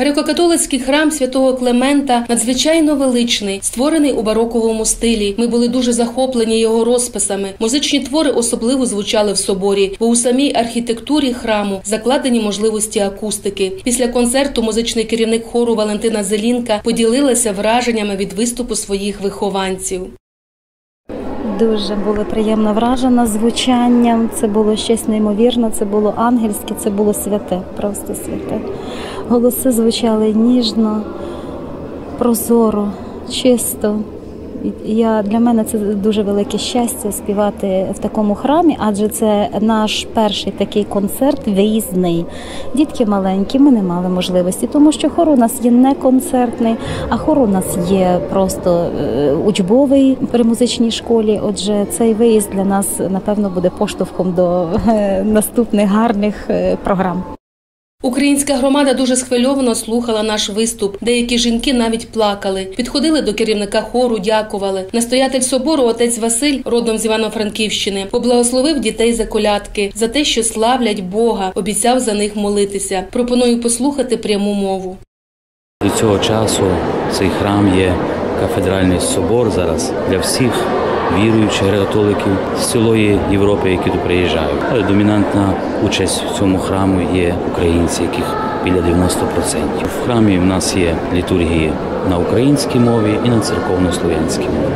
Греко-католицький храм святого Клемента надзвичайно величний, створений у бароковому стилі. Ми були дуже захоплені його розписами. Музичні твори особливо звучали в соборі, бо у самій архітектурі храму закладені можливості акустики. Після концерту музичний керівник хору Валентина Зелінка поділилася враженнями від виступу своїх вихованців. Дуже була приємно вражена звучанням. Це було щось неймовірне, це було ангельське, це було святе, просто святе. Голоси звучали ніжно, прозоро, чисто. Я для мене це дуже велике щастя співати в такому храмі, адже це наш перший такий концерт виїзний. Дітки маленькі, ми не мали можливості, тому що хор у нас є не концертний, а хор у нас є просто е, учбовий при музичній школі. Отже, цей виїзд для нас напевно буде поштовхом до е, наступних гарних е, програм. Українська громада дуже схвильовано слухала наш виступ. Деякі жінки навіть плакали, підходили до керівника хору, дякували. Настоятель собору, отець Василь, родом з Івано-Франківщини, поблагословив дітей за колядки, за те, що славлять Бога, обіцяв за них молитися. Пропоную послухати пряму мову. До цього часу цей храм є кафедральний собор зараз для всіх віруючих греко-католиків з цілої Європи, які тут приїжджають. Але домінантна участь в цьому храму є українці, яких біля 90%. В храмі в нас є літургії на українській мові і на церковно-слов'янській мові.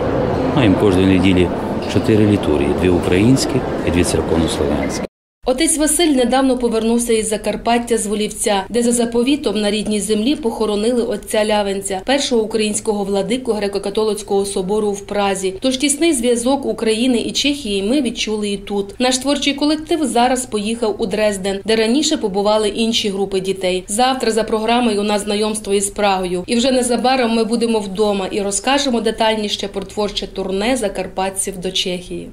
Маємо кожної неділі чотири літургії: дві українські і дві церковно-слов'янські. Отець Василь недавно повернувся із Закарпаття з Волівця, де за заповітом на рідній землі похоронили отця Лявенця, першого українського владику греко-католицького собору в Празі. Тож тісний зв'язок України і Чехії ми відчули і тут. Наш творчий колектив зараз поїхав у Дрезден, де раніше побували інші групи дітей. Завтра за програмою у нас знайомство із Прагою. І вже незабаром ми будемо вдома і розкажемо детальніше про творче турне закарпатців до Чехії.